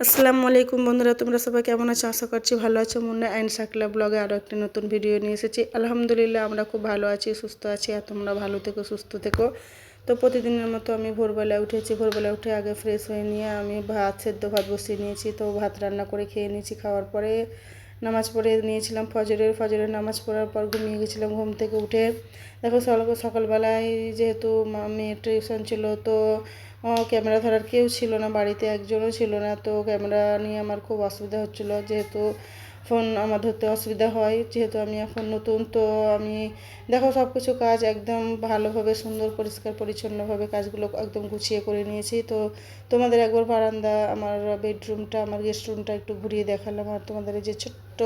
আসসালামু আলাইকুম বন্ধুরা, তোমরা সবাই কেমন আছো? আশা করছি ভালো আছো। মুন্না অ্যান্ড সাকলা ব্লগে আরও একটি নতুন ভিডিও নিয়ে এসেছি। আলহামদুলিল্লাহ, আমরা খুব ভালো আছি, সুস্থ আছি আর তোমরা ভালো থেকো, সুস্থ থেকো। তো প্রতিদিনের মতো আমি ভোরবেলায় উঠেছি। ভোরবেলায় উঠে আগে ফ্রেশ হয়ে নিয়ে আমি ভাত, সেদ্ধ ভাত বসিয়ে নিয়েছি। তো ভাত রান্না করে খেয়ে নিয়েছি। খাওয়ার পরে নামাজ পড়ে নিয়েছিলাম ফজরের। ফজরের নামাজ পড়ার পর ঘুমিয়ে গেছিলাম ঘুম থেকে উঠে। দেখো সকাল সকালবেলায় যেহেতু মেয়ের টিউশন ছিল, তো ক্যামেরা ধরার কেউ ছিল না, বাড়িতে একজনও ছিল না, তো ক্যামেরা নিয়ে আমার খুব অসুবিধা হচ্ছিল। যেহেতু ফোন আমার ধরতে অসুবিধা হয়, যেহেতু আমি এখন নতুন, তো আমি দেখো সব কিছু কাজ একদম ভালোভাবে, সুন্দর, পরিষ্কার, পরিচ্ছন্নভাবে কাজগুলো একদম গুছিয়ে করে নিয়েছি। তো তোমাদের একবার বারান্দা, আমার বেডরুমটা আমার গেস্ট রুমটা একটু ঘুরিয়ে দেখালাম। আর তোমাদের এই যে ছোট্ট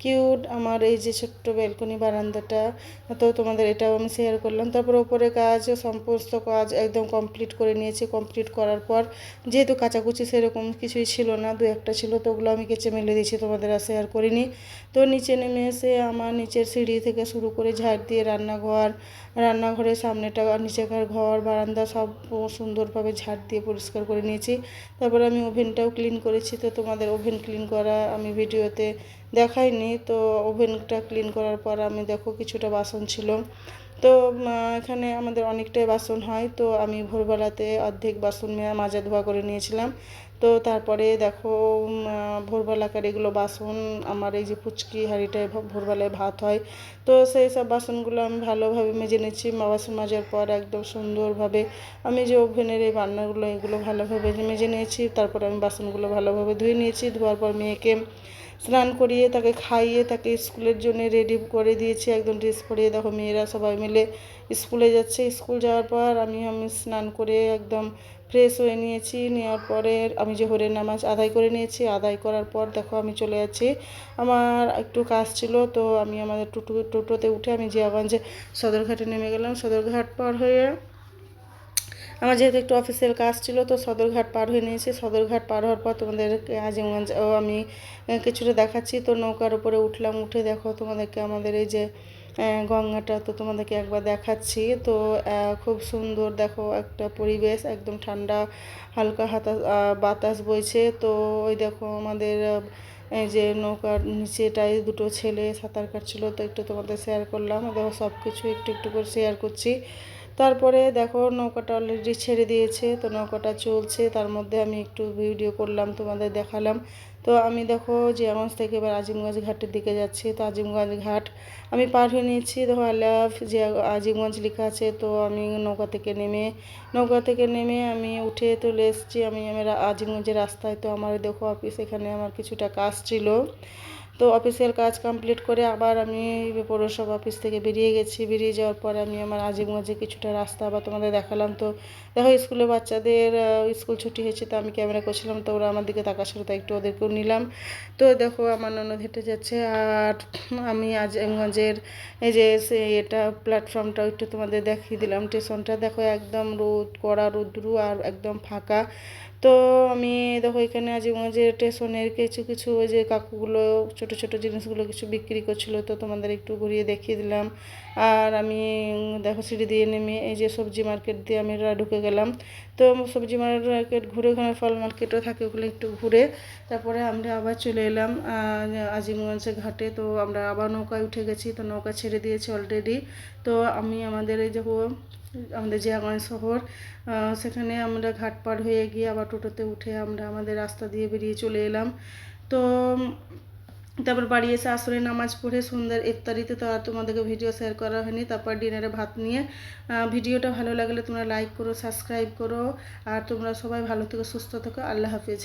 কিউট আমার এই যে ছোট্ট ব্যালকনি বারান্দাটা, তো তোমাদের এটাও আমি শেয়ার করলাম। তারপর ওপরে কাজ, সমস্ত কাজ একদম কমপ্লিট করে নিয়েছি। কমপ্লিট করার পর যেহেতু কাচাকুচি সেরকম কিছুই ছিল না, দু একটা ছিল, তো ওগুলো আমি কেচে মেলে দিয়েছি, তোমাদের আর শেয়ার করিনি। তো নিচে নেমে এসে আমার নিচের সিঁড়ি থেকে শুরু করে ঝাড় দিয়ে রান্নাঘর, রান্নাঘরের সামনেটা নিচেকার ঘর বারান্দা সব সুন্দরভাবে ঝাড় দিয়ে পরিষ্কার করে নিয়েছি। তারপরে আমি ওভেনটাও ক্লিন করেছি। তো তোমাদের ওভেন ক্লিন করা আমি ভিডিওতে দেখাইনি। তো ওভেনটা ক্লিন করার পর আমি দেখো কিছুটা বাসন ছিল। তো এখানে আমাদের অনেকটাই বাসন হয়। তো আমি ভোরবেলাতে অর্ধেক বাসন মাজা ধোয়া করে নিয়েছিলাম। তো তারপরে দেখো ভোরবেলাকার এগুলো বাসন, আমার এই যে পুচকি হাঁড়িটায় ভোরবেলায় ভাত হয়। তো সেই সব বাসনগুলো আমি ভালোভাবে মেজে নিচ্ছি। বাসন মাজার পর একদম সুন্দরভাবে আমি যে ওভেনের এই রান্নাগুলো এগুলো ভালোভাবে মেজে নিয়েছি। তারপরে আমি বাসনগুলো ভালোভাবে ধুয়ে নিয়েছি। ধোয়ার পর মেয়েকে স্নান করিয়ে, তাকে খাইয়ে, তাকে স্কুলের জন্য রেডি করে দিয়েছি। একদম ড্রেস পরিয়ে দেখো, মেয়েরা সবাই মিলে স্কুলে যাচ্ছে। স্কুল যাওয়ার পর আমি আমি স্নান করে একদম ফ্রেশ হয়ে নিয়েছি। নেওয়ার পরে আমি যে হরের নামাজ আদায় করে নিয়েছি, আদায় করার পর দেখো আমি চলে যাচ্ছি। আমার একটু কাজ ছিল, তো আমি আমাদের টোটো, টোটোতে উঠে আমি জিয়াগঞ্জে সদরঘাটে নেমে গেলাম। সদরঘাট পার হয়ে আমার যেহেতু একটু অফিসিয়াল কাজ ছিল, তো সদরঘাট পার হয়ে নিয়েছি। সদরঘাট পার হওয়ার পর তোমাদের আজিমগঞ্জ আমি কিছুটা দেখাচ্ছি। তো নৌকার উপরে উঠলাম, উঠে দেখো তোমাদেরকে আমাদের এই যে গঙ্গাটা, তো তোমাদেরকে একবার দেখাচ্ছি। তো খুব সুন্দর দেখো একটা পরিবেশ, একদম ঠান্ডা, হালকা হাতা বাতাস বইছে। তো ওই দেখো আমাদের এই যে নৌকার নিচেটাই দুটো ছেলে সাঁতার কাটছিলো, তো একটু তোমাদের শেয়ার করলাম। দেখো সব কিছু একটু একটু করে শেয়ার করছি। তারপরে দেখো নৌকাটা অলরেডি ছেড়ে দিয়েছে, তো নৌকাটা চলছে, তার মধ্যে আমি একটু ভিডিও করলাম, তোমাদের দেখালাম। তো আমি দেখো যে জিয়াগঞ্জ থেকে এবার আজিমগঞ্জ ঘাটের দিকে যাচ্ছি, তো আজিমগঞ্জ ঘাট আমি পার হয়ে নিয়েছি। দেখো লাভ যে আজিমগঞ্জ লেখা আছে, তো আমি নৌকা থেকে নেমে, নৌকা থেকে নেমে আমি উঠে চলে এসেছি। আমি আমার আজিমগঞ্জের রাস্তায়, তো আমার দেখো অফিস এখানে আমার কিছুটা কাজ ছিল। তো অফিসিয়াল কাজ কমপ্লিট করে আবার আমি পৌরসভা অফিস থেকে বেরিয়ে গেছি। বেরিয়ে যাওয়ার পর আমি আমার আজিমগঞ্জে কিছুটা রাস্তা বা তোমাদের দেখালাম। তো দেখো স্কুলে বাচ্চাদের স্কুল ছুটি হয়েছে তো আমি ক্যামেরা করছিলাম তো ওরা আমার দিকে তাকার সাথে একটু ওদেরকেও নিলাম। তো দেখো আমার ননদ হেঁটে যাচ্ছে আর আমি আজিমগঞ্জের এই যে এটা প্ল্যাটফর্মটা একটু তোমাদের দেখিয়ে দিলাম। স্টেশনটা দেখো একদম রোদ, কড়া রোদ্রু আর একদম ফাঁকা। তো আমি দেখো এখানে আজিমগঞ্জের স্টেশনের কিছু কিছু ওই যে কাকুগুলো, ছোট ছোট জিনিসগুলো কিছু বিক্রি করছিল, তো তোমাদের একটু ঘুরিয়ে দেখিয়ে দিলাম। আর আমি, দেখো সিঁড়ি দিয়ে নেমে এই যে সবজি মার্কেট দিয়ে আমি ঢুকে গেলাম। তো সবজি মার্কেট ঘুরে ওখানে ফল মার্কেটও থাকে ওগুলো একটু ঘুরে। তারপরে আমরা আবার চলে এলাম আজিমগঞ্জের ঘাটে। তো আমরা আবার নৌকায় উঠে গেছি, তো নৌকা ছেড়ে দিয়েছি অলরেডি তো আমি আমাদের এই যে আমাদের জিয়াগঞ্জ শহর সেখানে আমরা ঘাট পার হয়ে গিয়ে আবার টোটোতে উঠে আমরা আমাদের রাস্তা দিয়ে বেরিয়ে চলে এলাম। তো তারপর বাড়ি এসে আসরে নামাজ পড়ে সুন্দর ইফতারিতে তো আর তোমাদেরকে ভিডিও শেয়ার করা হয়নি। তারপর ডিনারে ভাত নিয়ে ভিডিওটা ভালো লাগলে তোমরা লাইক করো সাবস্ক্রাইব করো। আর তোমরা সবাই ভালো থেকো, সুস্থ থেকো। আল্লাহ হাফিজ।